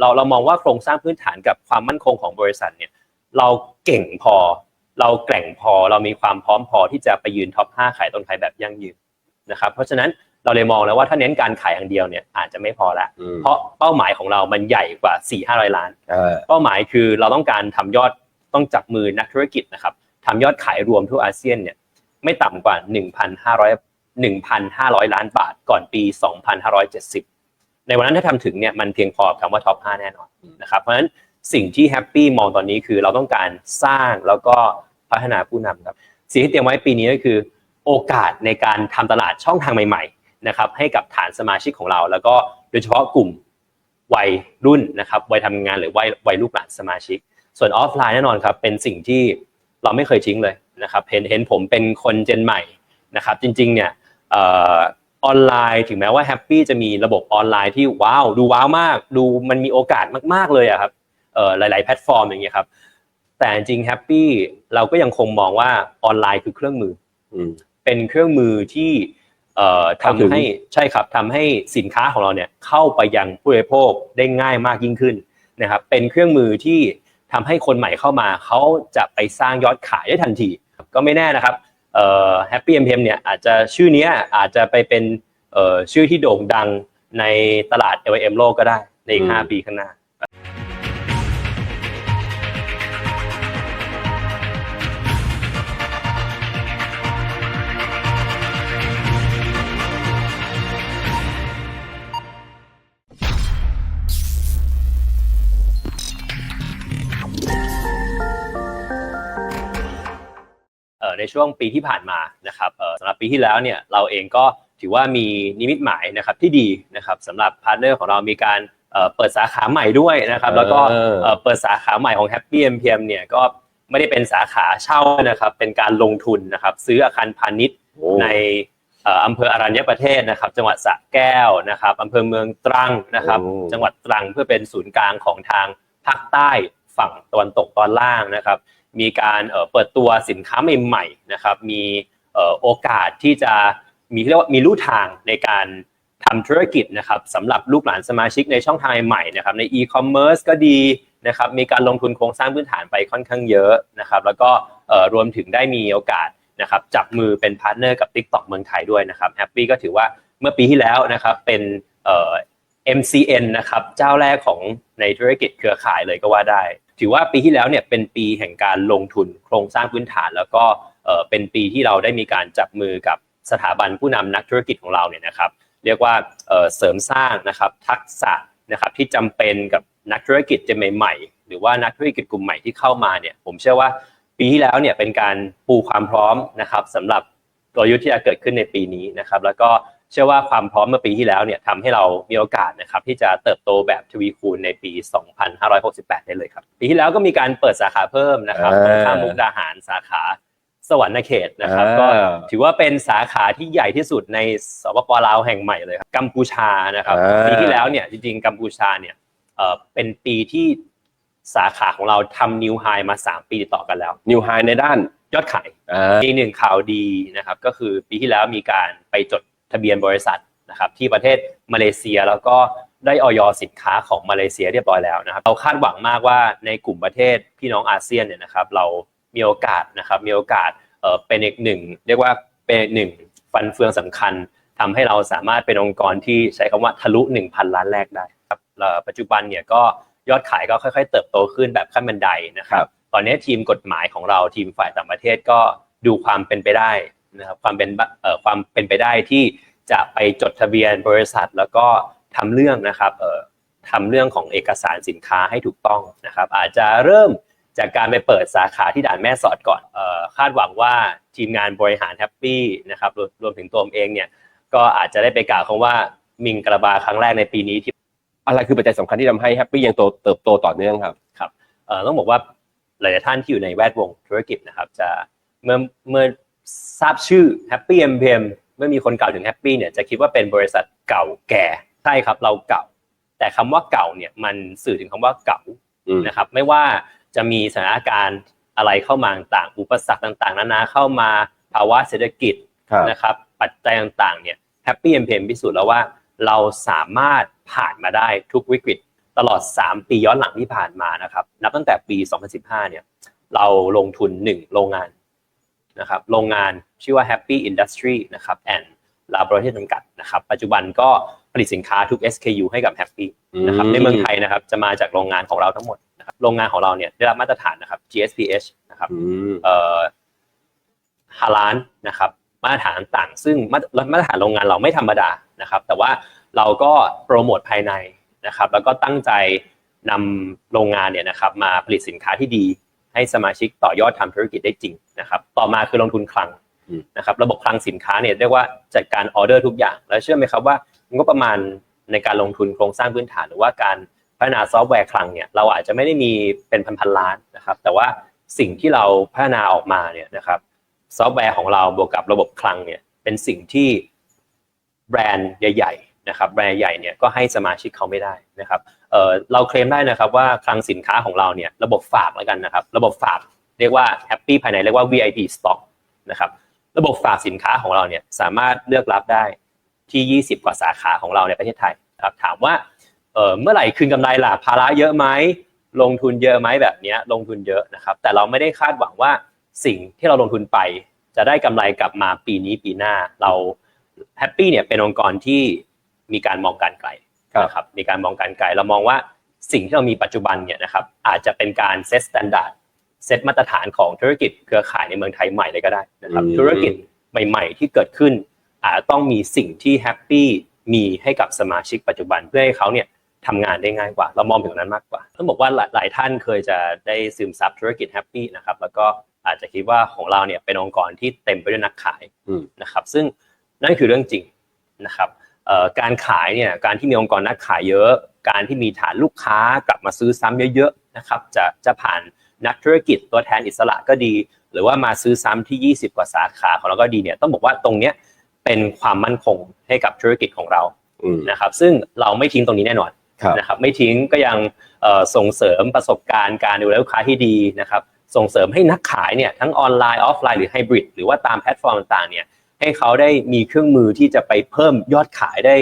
เราเรามองว่าโครงสร้างพื้นฐานกับความมั่นคงของบริษัทเนี่ยเราเก่งพอ เราแกร่งพอเรามีความพร้อมพอที่จะไปยืนท็อป 5 ขายต้นขายแบบยั่งยืนนะครับเพราะฉะนั้นเราเลยมองแล้วว่าถ้าเน้นการขายอย่างเดียวเนี่ยอาจจะไม่พอละอืมเพราะเป้าหมายของเรามันใหญ่กว่า 4 5 0 0 ล้านเออเป้าหมายคือเราต้องการทำยอดต้องจับมือนักธุรกิจนะครับทำยอดขายรวมทั่วอาเซียนเนี่ยไม่ต่ำกว่า 1,500 1,500 ล้านบาทก่อนปี 2,570 ในวันนั้นถ้าทำถึงเนี่ยมันเพียงพอกับคำว่าท็อป5แน่นอนนะครับเพราะฉะนั้นสิ่งที่แฮปปี้มองตอนนี้คือเราต้องการสร้างแล้วก็พัฒนาผู้นำครับสิ่งที่เตรียมไว้ปีนี้ก็คือ โอกาสในการทำตลาดช่องทางใหม่ๆนะครับให้กับฐานสมาชิกของเรา แล้วก็โดยเฉพาะกลุ่มวัยรุ่นนะครับวัยทำงานหรือวัยวัยลูกหลานสมาชิก ส่วนออฟไลน์แน่นอนครับเป็นสิ่งที่เราไม่เคยทิ้งเลยนะครับเห็นเห็นผมเป็นคนเจนใหม่นะครับจริงๆเนี่ยเออออนไลน์ ถึงแม้ว่าแฮปปี้จะมีระบบออนไลน์ที่ว้าวดูว้าวมาก ดูมันมีโอกาสมาก ๆ เลยอะครับเอ่อหลาย ๆ แพลตฟอร์มอย่างเงี้ยครับ แต่จริงแฮปปี้เราก็ยังคงมองว่าออนไลน์คือเครื่องมืออืมเป็นเครื่องมือที่เอ่อเข้าถึงทำให้ใช่ครับทำให้สินค้าของเราเนี่ยเข้าไปยังผู้บริโภคได้ง่ายมากยิ่งขึ้นนะครับเป็นเครื่องมือที่ทำให้คนใหม่เข้ามาเขาจะไปสร้างยอดขายได้ทันที ก็ไม่แน่นะครับ เอ่อ Happy MPM เนี่ยอาจจะชื่อเนี้ยอาจจะไปเป็นเอ่อชื่อที่โด่งดังในตลาด LM โลกก็ได้ในอีก 5 ปีข้างหน้า ในช่วงปีที่ผ่านมานะครับเอ่อสำหรับปีที่แล้วเนี่ยเราเองก็ถือว่ามีนิมิตหมายนะครับที่ดีนะครับสำหรับพาร์ทเนอร์ของเรามีการเอ่อเปิดสาขาใหม่ด้วยนะครับแล้วก็เออเอ่อเปิดสาขาใหม่ของ Happy MPM เนี่ยก็ไม่ได้เป็นสาขาเช่านะครับเป็นการลงทุนนะครับซื้ออาคารพาณิชย์โอ้ในเอ่ออำเภออรัญญประเทศนะครับ จังหวัดสระแก้วนะครับอำเภอเมืองตรังนะครับโอ้จังหวัดตรังเพื่อเป็นศูนย์กลางของทางภาคใต้ฝั่งตะวันตกตอนล่างนะครับ มีการเปิดตัวสินค้าใหม่ๆนะครับมีโอกาสที่จะมีเรียกว่ามีลู่ทางในการทำธุรกิจนะครับสำหรับลูกหลานสมาชิกในช่องทางใหม่นะครับในอีคอมเมิร์ซก็ดีนะครับมีการลงทุนโครงสร้างพื้นฐานไปค่อนข้างเยอะนะครับแล้วก็รวมถึงได้มีโอกาสนะครับจับมือเป็นพาร์ทเนอร์กับ TikTok เมืองไทยด้วยนะครับแฮปปี้ก็ถือว่าเมื่อปีที่แล้วนะครับเป็นเอ่อ MCN นะครับเจ้าแรกของในธุรกิจเครือข่ายเลยก็ว่าได้ ถือว่าปีที่แล้วเนี่ยเป็นปีแห่งการลงทุนโครงสร้างพื้นฐาน แล้วก็เป็นปีที่เราได้มีการจับมือกับสถาบันผู้นำนักธุรกิจของเราเนี่ยนะครับ เรียกว่าเสริมสร้างนะครับทักษะนะครับที่จำเป็นกับนักธุรกิจเจนใหม่ๆ หรือว่านักธุรกิจกลุ่มใหม่ที่เข้ามาเนี่ยผมเชื่อว่าปีที่แล้วเนี่ยเป็นการปูความพร้อมนะครับสำหรับกลยุทธ์ที่จะเกิดขึ้นในปีนี้นะครับ แล้วก็ เชื่อว่าความพร้อมเมื่อปีที่แล้วเนี่ยทำให้เรามีโอกาสนะครับที่จะเติบโตแบบทวีคูณในปี 2568 ได้เลยครับ ปีที่แล้วก็มีการเปิดสาขาเพิ่มนะครับอ่าตรงข้ามมุกดาหารสาขาสวรรณเขตนะครับก็อ่าถือว่าเป็นสาขาที่ใหญ่ที่สุดในสปปลาวแห่งใหม่เลยครับกัมพูชานะครับอ่าปีที่แล้วเนี่ยจริงๆกัมพูชาเนี่ยเอ่อเป็นปีที่สาขาของเราทำนิวไฮมา 3 ปีติดต่อกันแล้วนิวไฮในด้านยอดขายอ่าอีกหนึ่งข่าวดีนะครับก็คือปีที่แล้วมีการไปจด ทะเบียนบริษัทนะครับที่ประเทศมาเลเซียแล้วก็ได้ออยสินค้าของมาเลเซียเรียบร้อยแล้วนะครับเราคาดหวังมากว่าในกลุ่มประเทศพี่น้องอาเซียนเนี่ยนะครับเรามีโอกาสนะครับมีโอกาสเอ่อเป็นอีกหนึ่งเรียกว่าเป็นอีกหนึ่งฟันเฟืองสำคัญทำให้เราสามารถเป็นองค์กรที่ใช้คำว่าทะลุ 1,000 ล้านแรกได้ครับเอ่อปัจจุบันเนี่ยก็ยอดขายก็ค่อยๆ เติบโตขึ้นแบบขั้นบันไดนะครับ ตอนนี้ทีมกฎหมายของเราทีมฝ่ายต่างประเทศก็ดูความเป็นไปได้ นะครับความเป็นบเอ่อความเป็นไปได้ที่จะไปจดทะเบียนบริษัท แล้วก็ทำเรื่องนะครับเอ่อทำเรื่องของเอกสารสินค้าให้ถูกต้องนะครับ อาจจะเริ่มจากการไปเปิดสาขาที่ด่านแม่สอดก่อนเอ่อคาดหวังว่าทีมงานบริหารแฮปปี้นะครับรวมรวมถึงตัวผมเองเนี่ยก็อาจจะได้ไปกล่าวคำว่ามิงกระบาครั้งแรกในปีนี้ที่อะไรคือปัจจัยสำคัญที่ทำให้แฮปปี้ยังโตเติบโตต่อเนื่องครับเอ่อต้องบอกว่าหลายๆท่านที่อยู่ในแวดวงธุรกิจนะครับ จะเมื่อเมื่อ ทราบชื่อ Happy MPM เมื่อมีคนกล่าวถึง Happy เนี่ยจะคิดว่าเป็นบริษัทเก่าแก่ใช่ครับเราเก่า แต่คำว่าเก่าเนี่ยมันสื่อถึงคำว่าเก่าอืมนะครับไม่ว่าจะมีสถานการณ์อะไรเข้ามาต่างๆอุปสรรคต่างๆ นานาเข้ามาภาวะเศรษฐกิจครับนะครับปัจจัยต่างๆเนี่ย Happy MPM พิสูจน์แล้วว่าเราสามารถผ่านมาได้ทุกวิกฤตตตลอด 3 ปีย้อนหลังที่ผ่านมานะครับนับตั้งแต่ปี 2015 เนี่ยเราลงทุน 1 โรงงาน นะครับโรงงานชื่อว่า Happy Industry นะครับ and Laboratory จำกัดนะครับปัจจุบันก็ผลิตสินค้าทุก SKU ให้กับ Happy นะครับในเมืองไทยนะครับจะมาจากโรงงานของเราทั้งหมดนะครับโรงงานของเราเนี่ยได้รับมาตรฐานนะครับ GSPH นะครับอืมเอ่อฮาลานนะครับมาตรฐานต่างๆซึ่งมาตรมาตรฐานโรงงานเราไม่ธรรมดานะครับแต่ว่าเราก็โปรโมทภายในนะครับแล้วก็ตั้งใจนำโรงงานเนี่ยนะครับมาผลิตสินค้าที่ดีให้สมาชิกต่อยอดทำธุรกิจได้จริง นะครับต่อมาคือลงทุนคลังนะครับระบบคลังสินค้าเนี่ยเรียกว่าจัดการออเดอร์ทุกอย่าง แล้วเชื่อไหมครับว่างบประมาณในการลงทุนโครงสร้างพื้นฐาน หรือว่าการพัฒนาซอฟต์แวร์คลังเนี่ยเราอาจจะไม่ได้มีเป็นพันๆล้านนะครับแต่ว่าสิ่งที่เราพัฒนาออกมาเนี่ยนะครับซอฟต์แวร์ของเราบวกกับระบบคลังเนี่ยเป็นสิ่งที่แบรนด์ใหญ่ๆนะครับแบรนด์ใหญ่เนี่ยก็ให้สมาชิกเขาไม่ได้นะครับเอ่อเราเคลมได้นะครับว่าคลังสินค้าของเราเนี่ยระบบฝากแล้วกันนะครับ ระบบฝาก เรียกว่าแฮปปี้ภายในเรียกว่า VIP Stock นะครับระบบฝากสินค้าของเราเนี่ยสามารถเลือกรับได้ที่ 20 กว่าสาขาของเราในประเทศไทยนะครับถามว่าเอ่อเมื่อไหร่คืนกำไรล่ะภาระเยอะไหมลงทุนเยอะไหมแบบเนี้ยลงทุนเยอะนะครับแต่เราไม่ได้คาดหวังว่าสิ่งที่เราลงทุนไป จะได้กำไรกลับมาปีนี้ปีหน้าเราแฮปปี้เนี่ยเป็นองค์กรที่มีการมองการไกลครับนะครับมีการมองการไกลเรามองว่าสิ่งที่เรามีปัจจุบันเนี่ยนะครับอาจจะเป็นการเซตมาตรฐาน เซตมาตรฐานของธุรกิจเครือข่ายในเมืองไทยใหม่เลยก็ได้นะครับอืมธุรกิจใหม่ ๆ ที่เกิดขึ้นอาจจะต้องมีสิ่งที่แฮปปี้มีให้กับสมาชิกปัจจุบันเพื่อให้เขาเนี่ยทำงานได้ง่ายกว่า เรามองถึงนั้นมากกว่า ต้องบอกว่าหลายหลายท่านเคยจะได้ซึมซับธุรกิจแฮปปี้นะครับแล้วก็อาจจะคิดว่าของเราเนี่ยเป็นองค์กรที่เต็มไปด้วยนักขายอืมนะครับ ซึ่งนั่นคือเรื่องจริงนะครับเอ่อการขายเนี่ยการที่มีองค์กรนักขายเยอะ การที่มีฐานลูกค้ากลับมาซื้อซ้ำเยอะๆนะครับจะจะผ่าน นักธุรกิจตัวแทนอิสระก็ดี หรือว่ามาซื้อซ้ำที่ 20 กว่าสาขาของเราก็ดีเนี่ยต้องบอกว่าตรงเนี้ยเป็นความมั่นคงให้กับธุรกิจของเราอืมนะครับซึ่งเราไม่ทิ้งตรงนี้แน่นอนครับนะครับไม่ทิ้งก็ยังเอ่อส่งเสริมประสบการณ์การดูแลลูกค้าที่ดีนะครับส่งเสริมให้นักขายเนี่ยทั้งออนไลน์ออฟไลน์หรือไฮบริดหรือว่าตามแพลตฟอร์มต่างๆเนี่ยให้เขาได้มีเครื่องมือที่จะไปเพิ่มยอดขายได้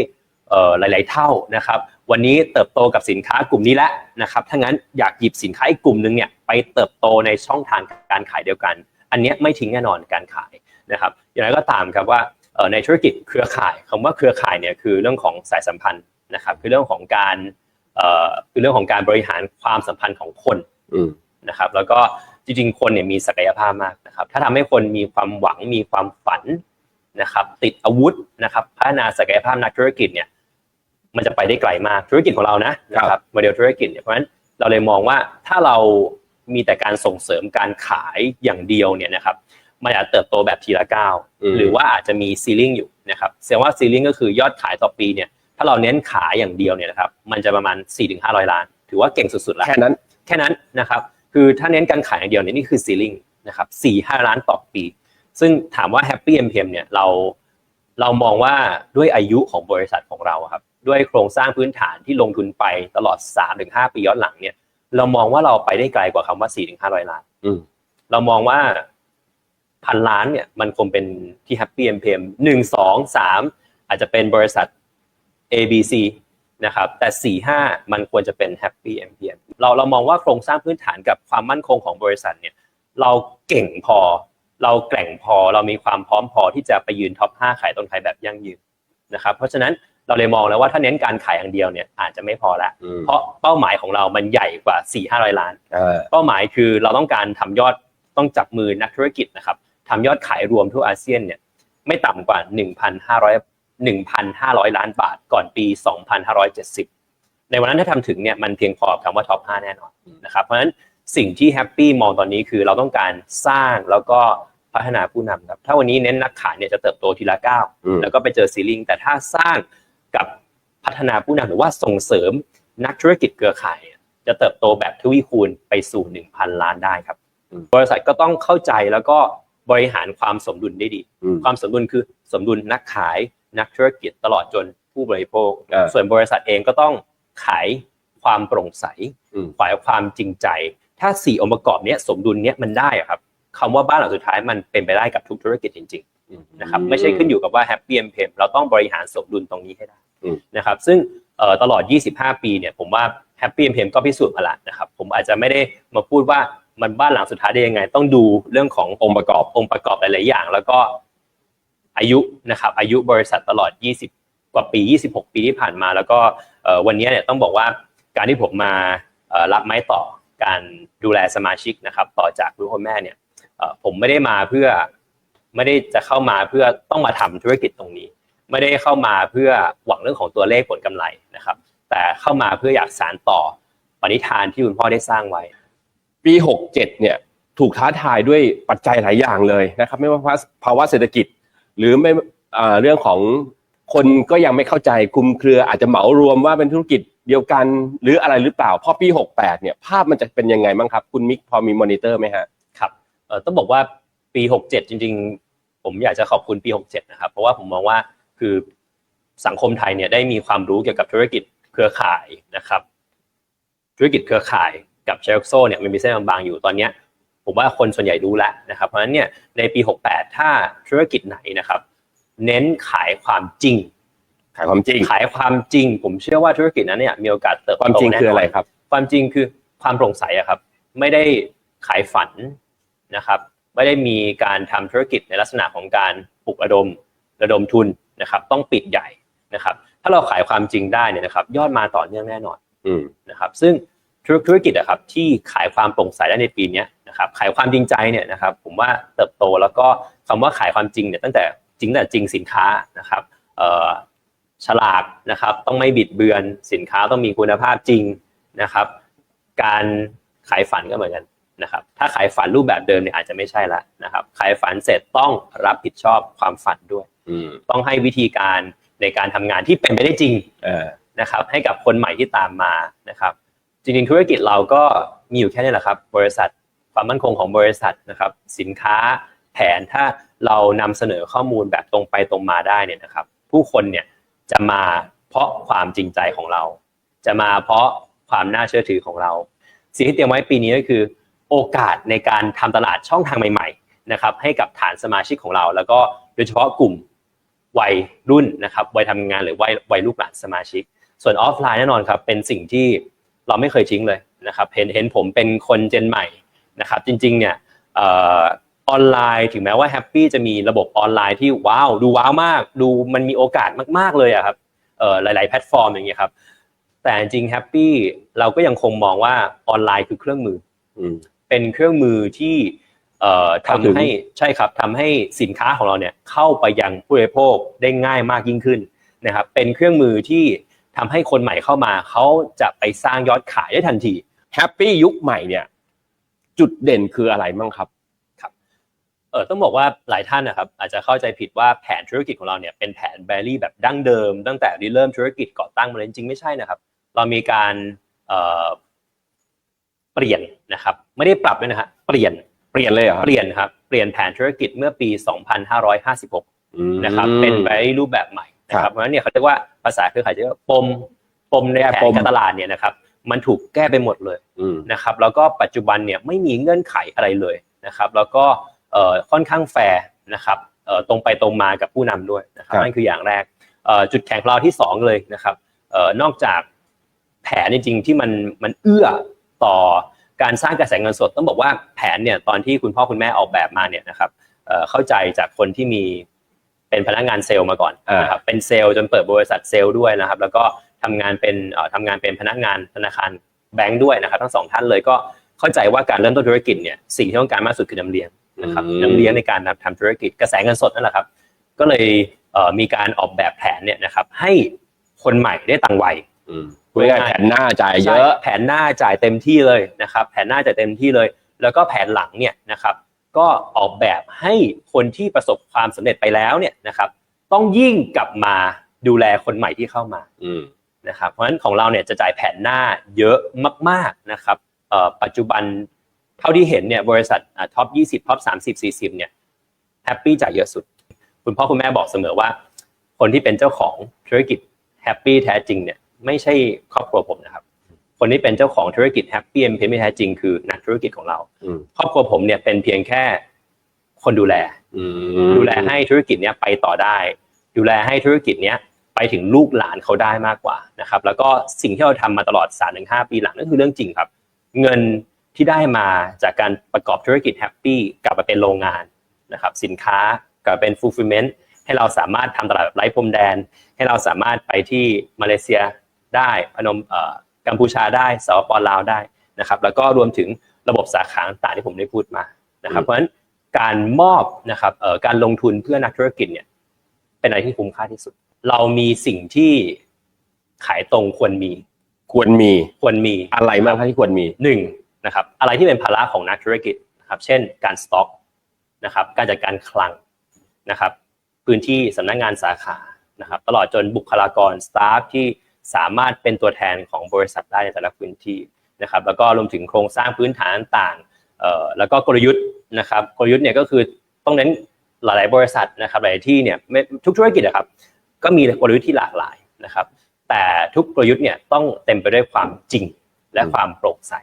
เอ่อหลาย ๆ เท่านะครับ วันนี้เติบโตกับสินค้ากลุ่มนี้แล้วนะครับถ้างั้นอยากหยิบสินค้าอีกกลุ่มหนึงเนี่ยไปเติบโตในช่องทางการขายเดียวกัน อันเนี้ยไม่ทิ้งแน่นอนการขายนะครับอย่างไรก็ตามครับว่าเอ่อในธุรกิจเครือข่ายคำว่าเครือข่ายเนี่ยคือเรื่องของสายสัมพันธ์นะครับคือเรื่องของการเอ่อคือเรื่องของการบริหารความสัมพันธ์ของคนอืมนะครับแล้วก็จริงๆ คนเนี่ยมีศักยภาพมากนะครับถ้าทำให้คนมีความหวังมีความฝันนะครับติดอาวุธนะครับพัฒนาศักยภาพนักธุรกิจเนี่ย มันจะไปได้ไกลมากธุรกิจของเรานะนะครับโมเดลธุรกิจเนี่ยเพราะฉะนั้นเราเลยมองว่าถ้าเรามีแต่การส่งเสริมการขายอย่างเดียวเนี่ยนะครับมันอาจจะเติบโตแบบทีละก้าวอืมหรือว่าอาจจะมีซีลิงอยู่นะครับแสดงว่าซีลิงก็คือยอดขายต่อปีเนี่ยถ้าเราเน้นขายอย่างเดียวเนี่ยนะครับมันจะประมาณ 4-500 ล้าน ถือว่าเก่งสุดๆแล้วแค่นั้นแค่นั้นนะครับคือถ้าเน้นการขายอย่างเดียวเนี่ยนี่คือซีลิงนะครับ4-5ล้านต่อปี ซึ่งถามว่า Happy MPM เนี่ยเรา เรามองว่าด้วยอายุของบริษัทของเราอะครับ ด้วยโครงสร้างพื้นฐานที่ลงทุนไปตลอด 3-5 ปีย้อนหลังเนี่ย เรามองว่าเราไปได้ไกลกว่าคำว่า 4-500 ล้านอืมเรามองว่าพันล้านเนี่ยมันคงเป็นที่ Happy MPM หนึ่งสองสามอาจจะเป็นบริษัท A B C นะครับแต่สี่ห้ามันควรจะเป็น Happy MPM เราเรามองว่าโครงสร้างพื้นฐานกับความมั่นคงของบริษัทเนี่ยเราเก่งพอ เราแกร่งพอเรามีความพร้อมพอที่จะไปยืนท็อป 5 ขายต้นขายแบบยั่งยืนนะครับเพราะฉะนั้นเราเลยมองแล้วว่าถ้าเน้นการขายอย่างเดียวเนี่ยอาจจะไม่พอละอืมเพราะเป้าหมายของเรามันใหญ่กว่า4 5 0 0ล้านอ่าเป้าหมายคือเราต้องการทำยอดต้องจับมือนักธุรกิจนะครับทำยอดขายรวมทั่วอาเซียนเนี่ยไม่ต่ำกว่า 1,500 1,500 ล้านบาทก่อนปี 2,570 ในวันนั้นถ้าทำถึงเนี่ยมันเพียงพอกับคำว่าท็อป 5 แน่นอนนะครับเพราะฉะนั้นสิ่งที่แฮปปี้มองตอนนี้คือเราต้องการสร้างแล้วก็ พัฒนาผู้นำครับ ถ้าวันนี้เน้นนักขายเนี่ยจะเติบโตทีละก้าวอืมแล้วก็ไปเจอซีลิงแต่ถ้าสร้างกับพัฒนาผู้นำหรือว่าส่งเสริมนักธุรกิจเครือข่ายเนี่ยจะเติบโตแบบทวีคูณไปสู่ 1,000 ล้านได้ครับอืมบริษัทก็ต้องเข้าใจแล้วก็บริหารความสมดุลได้ดีอืมความสมดุลคือสมดุลนักขายนักธุรกิจตลอดจนผู้บริโภคอ่าส่วนบริษัทเองก็ต้องขายความโปร่งใสอืมขายความจริงใจ ถ้าสี่องค์ประกอบเนี้ยสมดุลเนี้ยมันได้อะครับ คำว่าบ้านหลังสุดท้ายมันเป็นไปได้กับทุกธุรกิจจริงๆอืมนะครับไม่ใช่ขึ้นอยู่กับว่า Happy MPM เราต้องบริหารสมดุลตรงนี้ให้ได้อืมนะครับซึ่งเอ่อตลอด 25 ปีเนี่ยผมว่า Happy MPM ก็พิสูจน์มาแล้วนะครับผมอาจจะไม่ได้มาพูดว่ามันบ้านหลังสุดท้ายได้ยังไง ต้องดูเรื่องขององค์ประกอบองค์ประกอบหลายๆอย่าง แล้วก็อายุนะครับอายุบริษัทตลอด 20 กว่าปี 26 ปีที่ผ่านมา แล้วก็เอ่อวันนี้เนี่ยต้องบอกว่าการที่ผมมาเอ่อรับไม้ต่อการดูแลสมาชิกนะครับ ต่อจากคุณพ่อแม่เนี่ยเอ่อ ผมไม่ได้มาเพื่อไม่ได้จะเข้ามาเพื่อต้องมาทำธุรกิจตรงนี้ ไม่ได้เข้ามาเพื่อหวังเรื่องของตัวเลขผลกำไรนะครับ แต่เข้ามาเพื่ออยากสานต่อปณิธานที่คุณพ่อได้สร้างไว้ ปี67เนี่ยถูกท้าทายด้วยปัจจัยหลายอย่างเลยนะครับ ไม่ว่าภาวะเศรษฐกิจ หรือไม่เรื่องของคนก็ยังไม่เข้าใจคุมเครืออาจจะเหมารวมว่าเป็นธุรกิจเดียวกันหรืออะไรหรือเปล่าพอปี 68เนี่ยภาพมันจะเป็นยังไงบ้างครับ คุณมิกพอมีมอนิเตอร์ไหมฮะ ต้องบอกว่าปี 67 จริง ๆ ผมอยากจะขอบคุณปี 67 นะครับ เพราะว่าผมมองว่าคือสังคมไทยเนี่ยได้มีความรู้เกี่ยวกับธุรกิจเครือข่ายนะครับ ธุรกิจเครือข่ายกับเชลโซเนี่ยมันมีเส้นบางๆอยู่ตอนเนี้ยผมว่าคนส่วนใหญ่รู้แล้วนะครับ เพราะฉะนั้นเนี่ยในปี 68 ถ้าธุรกิจไหนนะครับ เน้นขายความจริง ขายความจริง ขายความจริง ผมเชื่อว่าธุรกิจนั้นเนี่ยมีโอกาสเติบโตความจริงแน่นนคืออะไรครับ ความจริงคือความโปร่งใสอะครับ ไม่ได้ขายฝัน นะครับไม่ได้มีการทำธุรกิจในลักษณะของการปลุกระดมระดมทุนนะครับ ต้องปิดใหญ่นะครับ ถ้าเราขายความจริงได้เนี่ยนะครับ ยอดมาต่อเนื่องแน่นอนอืมนะครับ ซึ่งธุรธุรกิจอะครับที่ขายความโปร่งใสได้ในปีเนี้ยนะครับขายความจริงใจเนี่ยนะครับ ผมว่าเติบโตแล้วก็คำว่าขายความจริงเนี่ยตั้งแต่จริงตั้งแต่จริงสินค้านะครับเอ่อฉลากนะครับ ต้องไม่บิดเบือนสินค้าต้องมีคุณภาพจริงนะครับ การขายฝันก็เหมือนกัน นะครับถ้าขายฝันรูปแบบเดิมเนี่ยอาจจะไม่ใช่ละนะครับขายฝันเสร็จต้องรับผิดชอบความฝันด้วยอืมต้องให้วิธีการในการทำงานที่เป็นไปได้จริงเออนะครับให้กับคนใหม่ที่ตามมานะครับจริงๆธุรกิจเราก็มีอยู่แค่นี้แหละครับ บริษัทความมั่นคงของบริษัทนะครับสินค้าแผนถ้าเรานำเสนอข้อมูลแบบตรงไปตรงมาได้เนี่ยนะครับ ผู้คนเนี่ยจะมาเพราะความจริงใจของเรา จะมาเพราะความน่าเชื่อถือของเรา สิ่งที่เตรียมไว้ปีนี้ก็คือ โอกาสในการทำตลาดช่องทางใหม่ๆนะครับให้กับฐานสมาชิกของเรา แล้วก็โดยเฉพาะกลุ่มวัยรุ่นนะครับวัยทำงานหรือวัยวัยลูกหลานสมาชิก ส่วนออฟไลน์แน่นอนครับเป็นสิ่งที่เราไม่เคยทิ้งเลยนะครับเห็นเห็นผมเป็นคนเจนใหม่นะครับจริงๆเนี่ยออนไลน์ถึงแม้ว่าแฮปปี้จะมีระบบออนไลน์ที่ว้าวดูว้าวมาก ดูมันมีโอกาสมากๆเลยอะครับเออหลายๆแพลตฟอร์มอย่างเงี้ยครับแต่จริงแฮปปี้เราก็ยังคงมองว่าออนไลน์คือเครื่องมือ เป็นเครื่องมือที่เอ่อเข้าถึทำงให้ใช่ครับทำให้สินค้าของเราเนี่ยเข้าไปยังผู้บริโภคได้ง่ายมากยิ่งขึ้นนะครับเป็นเครื่องมือที่ทำให้คนใหม่เข้ามาเขาจะไปสร้างยอดขายได้ทันทีแฮปปี้ยุคใหม่เนี่ยจุดเด่นคืออะไรบ้างครับเออต้องบอกว่าหลายท่านนะครับอาจจะเข้าใจผิดว่าแผนธุรกิจของเราเนี่ยเป็นแผนแบรี่แบบดั้งเดิม ตั้งแต่ริเริ่มธุรกิจก่อตั้งมาเลยจริงๆไม่ใช่นะครับ เรามีการ เอ่อเปลี่ยนนะครับ ไม่ได้ปรับด้วยนะฮะเปลี่ยนเปลี่ยนเลยเหรอครับเปลี่ยนครับเปลี่ยนแผนธุรกิจเมื่อปี 2556อืมนะครับ เป็นไปรูปแบบใหม่นะคครัรับบเพราะฉะนั้นเนี่ยเขาเรียกว่าภาษาเครือข่ายจะเรียกว่าปมปมในแก้แผปนมการตลาดเนี่ยนะครับ มันถูกแก้ไปหมดเลยอืมนะครับ แล้วก็ปัจจุบันเนี่ยไม่มีเงื่อนไขอะไรเลยนะครับ แล้วก็เอ่อค่อนข้างแฟร์นะครับเอ่อตรงไปตรงมากับผู้นำด้วยนะครับครับนั่นคืออย่างแรกเอ่อจุดแข็งของเราที่สองเลยนะครับเอ่อนอกจากแผนจริงๆที่มันมันเอื้อ ต่อการสร้างกระแสเงินสดต้องบอกว่าแผนเนี่ยตอนที่คุณพ่อคุณแม่ออกแบบมาเนี่ยนะครับเอ่อเข้าใจจากคนที่มีเป็นพนักงานเซลล์มาก่อนอ่านนะครับเป็นเซลล์จนเปิดบริษัทเซลล์ด้วยนะครับ แล้วก็ทำงานเป็นเอ่อทำงานเป็นพนักงานธนาคารแบงก์ด้วยนะครับ ทั้งสองท่านเลยก็เข้าใจว่าการเริ่มต้นธุรกิจเนี่ยสิ่งที่ต้องการมากสุดคือน้ำเลี้ยงนะครับอืมน้ำเลี้ยงในการทำธุรกิจกระแสเงินสดนั่นแหละครับ ก็เลยเอ่อมีการออกแบบแผนเนี่ยนะครับให้คนใหม่ได้ตังค์ไวอืม พูดง่ายๆแผนหน้าจ่ายเยอะใช่แผนหน้าจ่ายเต็มที่เลยนะครับ แผนหน้าจ่ายเต็มที่เลย แล้วก็แผนหลังเนี่ยนะครับ ก็ออกแบบให้คนที่ประสบความสำเร็จไปแล้วเนี่ยนะครับ ต้องยิ่งกลับมาดูแลคนใหม่ที่เข้ามาอืมนะครับ เพราะฉะนั้นของเราเนี่ยจะจ่ายแผนหน้าเยอะมาก ๆนะครับเอ่อปัจจุบันเท่าที่เห็นเนี่ยบริษัทท็อป20ท็อป30 40เนี่ยแฮปปี้จ่ายเยอะสุด คุณพ่อคุณแม่บอกเสมอว่า คนที่เป็นเจ้าของธุรกิจแฮปปี้แท้จริงเนี่ย ไม่ใช่ครอบครัวผมนะครับ คนที่เป็นเจ้าของธุรกิจแฮปปี้เอ็มเพไม่แท้จริงคือนักธุรกิจของเราอืมครอบครัวผมเนี่ยเป็นเพียงแค่คนดูแลอืมดูแลให้ธุรกิจเนี้ยไปต่อได้ ดูแลให้ธุรกิจเนี้ยไปไปถึงลูกหลานเขาได้มากกว่านะครับ แล้วก็สิ่งที่เราทำมาตลอด3-5ปีหลังนั่นคือเรื่องจริงครับ เงินที่ได้มาจากการประกอบธุรกิจแฮปปี้กลับมาเป็นโรงงานนะครับ สินค้ากลับมาเป็น fulfillment ให้เราสามารถทำตลาดแบบไร้พรมแดน ให้เราสามารถไปที่มาเลเซีย ได้พนมเอ่อกัมพูชาได้สปปลาวได้นะครับแล้วก็รวมถึงระบบสาขาต่างๆที่ผมได้พูดมานะครับอืมเพราะฉะนั้นการมอบนะครับเอ่อการลงทุนเพื่อนักธุรกิจเนี่ยเป็นอะไรที่คุ้มค่าที่สุด เรามีสิ่งที่ขายตรงควรมี ควรมีควรมีอะไรบ้างครับที่ควรมีหนึ่งนะครับ อะไรที่เป็นภาระของนักธุรกิจนะครับเช่น การสต็อกนะครับ การจัดการคลังนะครับ พื้นที่สำนักงานสาขานะครับ ตลอดจนบุคลากรสตาฟที่ สามารถเป็นตัวแทนของบริษัทได้ในแต่ละพื้นที่นะครับแล้วก็รวมถึงโครงสร้างพื้นฐานต่างเอ่อแล้วก็กลยุทธ์นะครับกลยุทธ์เนี่ยก็คือต้องเน้นหลาย ๆ บริษัทนะครับหลายที่เนี่ยทุกธุรกิจนะครับก็มีกลยุทธ์ที่หลากหลายนะครับ แต่ทุกกลยุทธ์เนี่ยต้องเต็มไปด้วยความจริงและความโปร่งใส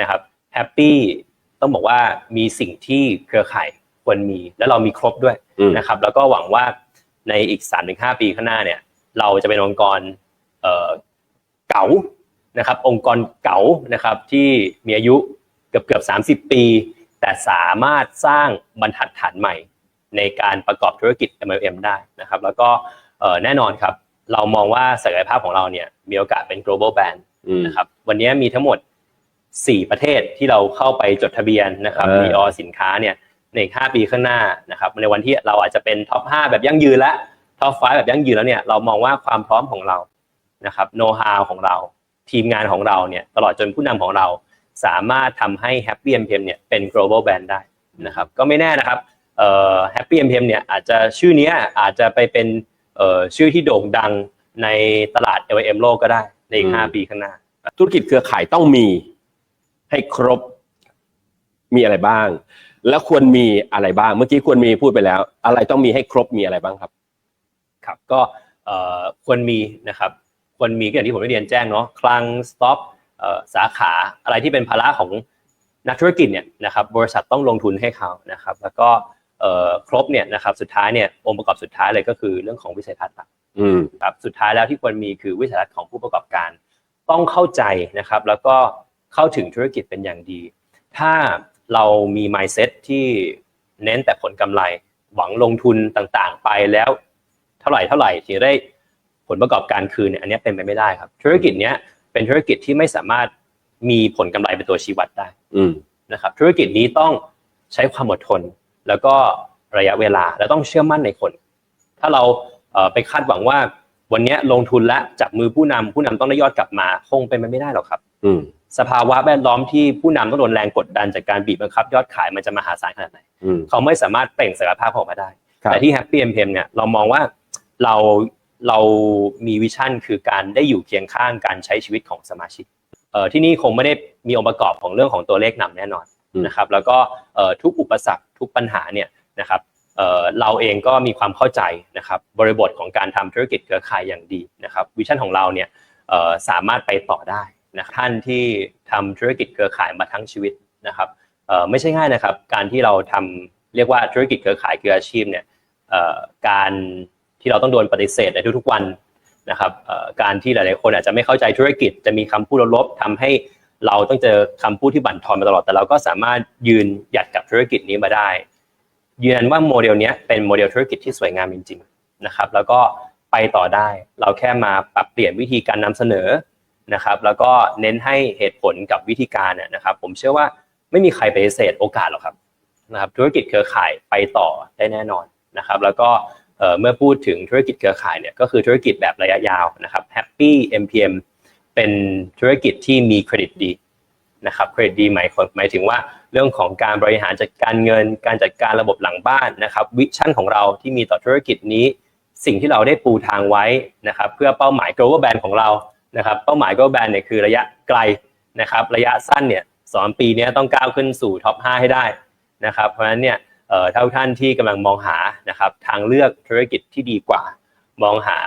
นะครับแฮปปี้ต้องบอกว่ามีสิ่งที่เครือข่ายควรมีและเรามีครบด้วยนะครับ แล้วก็หวังว่าในอีก3-5ปีข้างหน้าเนี่ย เราจะเป็นองค์กร เอ่อเก่านะครับองค์กรเก่านะครับที่มีอายุเกือบเกือบ 30 ปี แต่สามารถสร้างบรรทัดฐานใหม่ในการประกอบธุรกิจ MLM ได้นะครับแล้วก็เอ่อแน่นอนครับเรามองว่าศักยภาพของเราเนี่ยมีโอกาสเป็น global brand อืมนะครับวันนี้มีทั้งหมด 4 ประเทศที่เราเข้าไปจดทะเบียนนะครับเออมีอสินค้าเนี่ยในอีก5ปีข้างหน้านะครับในวันที่เราอาจจะเป็นท็อป 5 แบบยั่งยืนและท็อป 5 แบบยั่งยืนแล้วเนี่ยเรามองว่าความพร้อมของเรา นะครับโน้ตฮาวของเรา ทีมงานของเราเนี่ยตลอดจนผู้นำของเราสามารถทำให้ Happy MPM เนี่ยเป็น global brand ได้นะครับก็ไม่แน่นะครับเอ่อ Happy MPM เนี่ยอาจจะชื่อเนี้ยอาจจะไปเป็นเอ่อชื่อที่โด่งดังในตลาด LM โลกก็ได้ในอีกอืม5ปีข้างหน้า ธุรกิจเครือข่ายต้องมีให้ครบมีอะไรบ้าง แล้วควรมีอะไรบ้าง เมื่อกี้ควรมีพูดไปแล้ว อะไรต้องมีให้ครบมีอะไรบ้างครับ ครับก็เอ่อควรมีนะครับ ควรมีก็อย่างที่ผมได้เรียนแจ้งเนาะคลังสต็อกสาขาอะไรที่เป็นภาระของนักธุรกิจเนี่ยนะครับบริษัทต้องลงทุนให้เขานะครับ แล้วก็เอ่อครบเนี่ยนะครับสุดท้ายเนี่ยองค์ประกอบสุดท้ายเลยก็คือเรื่องของวิสัยทัศน์หลักอืมครับสุดท้ายแล้วที่ควรมีคือวิสัยทัศน์ของผู้ประกอบการ ต้องเข้าใจนะครับ แล้วก็เข้าถึงธุรกิจเป็นอย่างดี ถ้าเรามี mindset ที่เน้นแต่ผลกำไรหวังลงทุนต่างๆ ไปแล้ว เท่าไหร่เท่าไหร่ถึงจะได้ ผลประกอบการคืนเนี่ยอันเนี้ยเป็นไปไม่ได้ครับ ธุรกิจเนี้ยเป็นธุรกิจที่ไม่สามารถมีผลกำไรเป็นตัวชี้วัดได้อืมนะครับ ธุรกิจนี้ต้องใช้ความอดทน แล้วก็ระยะเวลาแล้วต้องเชื่อมั่นในคน ถ้าเราเอ่อไปคาดหวังว่าวันเนี้ยลงทุนและจับมือผู้นำผู้นำต้องได้ยอดกลับมาคงเป็นไปไม่ได้หรอกครับ อืมสภาวะแวดล้อมที่ผู้นำต้องโดนแรงกดดันจากการบีบบังคับ ยอดขายมันจะมหาศาลขนาดไหนอืมเขาไม่สามารถเปล่งศักยภาพออกมาได้ครับแต่ที่ Happy MPM เนี่ยเรามองว่าเรา เรามีวิชั่นคือการได้อยู่เคียงข้างการใช้ชีวิตของสมาชิกเอ่อที่นี่คงไม่ได้มีองค์ประกอบของเรื่องของตัวเลขนำแน่นอนอืมนะครับ แล้วก็เอ่อทุกอุปสรรคทุกปัญหาเนี่ยนะครับเอ่อเราเองก็มีความเข้าใจนะครับบริบทของการทำธุรกิจเครือข่ายอย่างดีนะครับวิชั่นของเราเนี่ยเอ่อสามารถไปต่อได้นะท่านที่ทำธุรกิจเครือข่ายมาทั้งชีวิตนะครับเอ่อไม่ใช่ง่ายนะครับ การที่เราทำเรียกว่าธุรกิจเครือข่ายคืออาชีพเนี่ยเอ่อการ ที่เราต้องโดนปฏิเสธในทุกๆวันนะครับการที่หลายๆคนอาจจะไม่เข้าใจธุรกิจจะมีคำพูดลบๆทำให้เราต้องเจอคำพูดที่บั่นทอนมาตลอดแต่เราก็สามารถยืนหยัดกับธุรกิจนี้มาได้ ยืนยันว่าโมเดลนี้เป็นโมเดลธุรกิจที่สวยงามจริงๆนะครับแล้วก็ไปต่อได้เราแค่มาปรับเปลี่ยนวิธีการนำเสนอนะครับแล้วก็เน้นให้เหตุผลกับวิธีการเนี่ยนะครับ ผมเชื่อว่าไม่มีใครปฏิเสธโอกาสหรอกครับนะครับธุรกิจเครือข่ายไปต่อได้แน่นอนนะครับ แล้วก็ เอ่อเมื่อพูดถึงธุรกิจเครือข่ายเนี่ยก็คือธุรกิจแบบระยะยาวนะครับ Happy MPM เป็นธุรกิจที่มีเครดิตดีนะครับเครดิตดีหมายหมายถึงว่าเรื่องของการบริหารจัดการเงิน การจัดการระบบหลังบ้านนะครับวิชั่นของเราที่มีต่อธุรกิจนี้ สิ่งที่เราได้ปูทางไว้นะครับเพื่อเป้าหมาย global brand ของเรานะครับเป้าหมาย global brand เนี่ยคือระยะไกลนะครับระยะสั้นเนี่ยสองปีนี้ต้องก้าวขึ้นสู่ท็อป 5 ให้ได้นะครับเพราะฉะนั้นเนี่ย เอ่อถ้าทุกท่านที่กำลังมองหานะครับทางเลือกธุรกิจที่ดีกว่า มองหา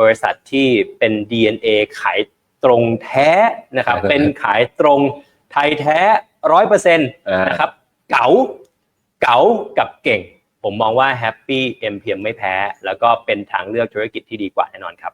บริษัทที่เป็น DNA ขายตรงแท้นะครับ เป็นขายตรงไทยแท้ร้อยเปอร์เซ็นต์อ่านะครับ เก๋าเก๋ากับเก่ง ผมมองว่า Happy MPM ไม่แพ้ แล้วก็เป็นทางเลือกธุรกิจที่ดีกว่าแน่นอนครับ